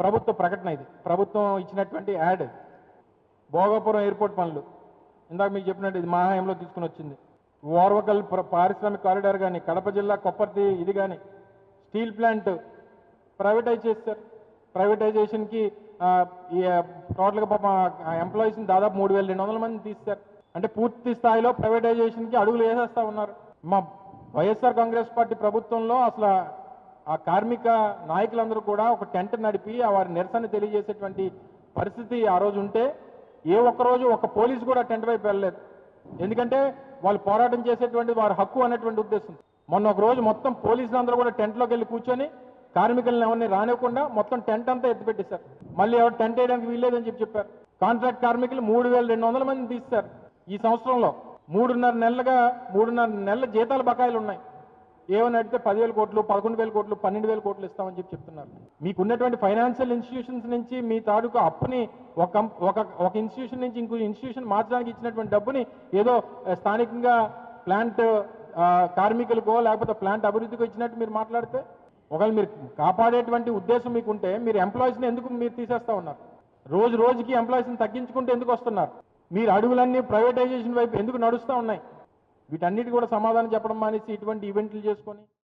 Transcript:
ప్రభుత్వ ప్రకటన ఇది. ప్రభుత్వం ఇచ్చినటువంటి యాడ్. భోగాపురం ఎయిర్పోర్ట్ పనులు. ఇందాక మీకు చెప్పినట్టు ఇది మహాయంలో తీసుకుని వచ్చింది. ఓర్వకల్ పారిశ్రామిక కారిడార్ కానీ కడప జిల్లా కొప్పర్తి ఇది కానీ స్టీల్ ప్లాంట్ ప్రైవేటైజ్ చేస్తారు ప్రైవేటైజేషన్కి ఈ టోటల్గా పాప ఎంప్లాయీస్ని దాదాపు మూడు వేల రెండు వందల మంది తీస్తారు అంటే పూర్తి స్థాయిలో ప్రైవేటైజేషన్కి అడుగులు వేసేస్తా ఉన్నారు. మా వైఎస్ఆర్ కాంగ్రెస్ పార్టీ ప్రభుత్వంలో అసలు ఆ కార్మిక నాయకులందరూ కూడా ఒక టెంట్ నడిపి వారి నిరసన తెలియజేసేటువంటి పరిస్థితి ఆ రోజు ఉంటే ఏ ఒక్క రోజు ఒక పోలీసు కూడా టెంట్ వైపు వెళ్ళలేదు. ఎందుకంటే వాళ్ళు పోరాటం చేసేటువంటి వారి హక్కు అనేటువంటి ఉద్దేశం. మొన్న ఒక రోజు మొత్తం పోలీసులు అందరూ కూడా టెంట్లోకి వెళ్ళి కూర్చొని కార్మికులను ఎవరిని రానివ్వకుండా మొత్తం టెంట్ అంతా ఎత్తిపెట్టేశారు మళ్ళీ ఎవరు టెంట్ వేయడానికి వీల్లేదని చెప్పి చెప్పారు. కాంట్రాక్ట్ కార్మికులు మూడు వేల రెండు వందల మంది తీస్తారు ఈ సంవత్సరంలో మూడున్నర నెలలుగా మూడున్నర నెలల జీతాల బకాయిలు ఉన్నాయి. ఏమని అడిగితే పదివేల కోట్లు పదకొండు వేల కోట్లు పన్నెండు వేల కోట్లు ఇస్తామని చెప్పి చెప్తున్నారు. మీకున్నటువంటి ఫైనాన్షియల్ ఇన్స్టిట్యూషన్స్ నుంచి మీ తాలూకు అప్పుని ఒక ఒక ఒక ఇన్స్టిట్యూషన్ నుంచి ఇంకో ఇన్స్టిట్యూషన్ మార్చడానికి ఇచ్చినటువంటి డబ్బుని ఏదో స్థానికంగా ప్లాంట్ కార్మికులకో లేకపోతే ప్లాంట్ అభివృద్ధికో ఇచ్చినట్టు మీరు మాట్లాడితే? ఒకవేళ మీరు కాపాడేటువంటి ఉద్దేశం మీకుంటే మీరు ఎంప్లాయీస్ని ఎందుకు మీరు తీసేస్తా ఉన్నారు? రోజు రోజుకి ఎంప్లాయీస్ని తగ్గించుకుంటే ఎందుకు వస్తున్నారు? మీరు అడుగులన్నీ ప్రైవేటైజేషన్ వైపు ఎందుకు నడుస్తూ ఉన్నాయి? వీటన్నిటి కూడా సమాధానం చెప్పడం మానేసి ఇటువంటి ఈవెంట్లు చేసుకొని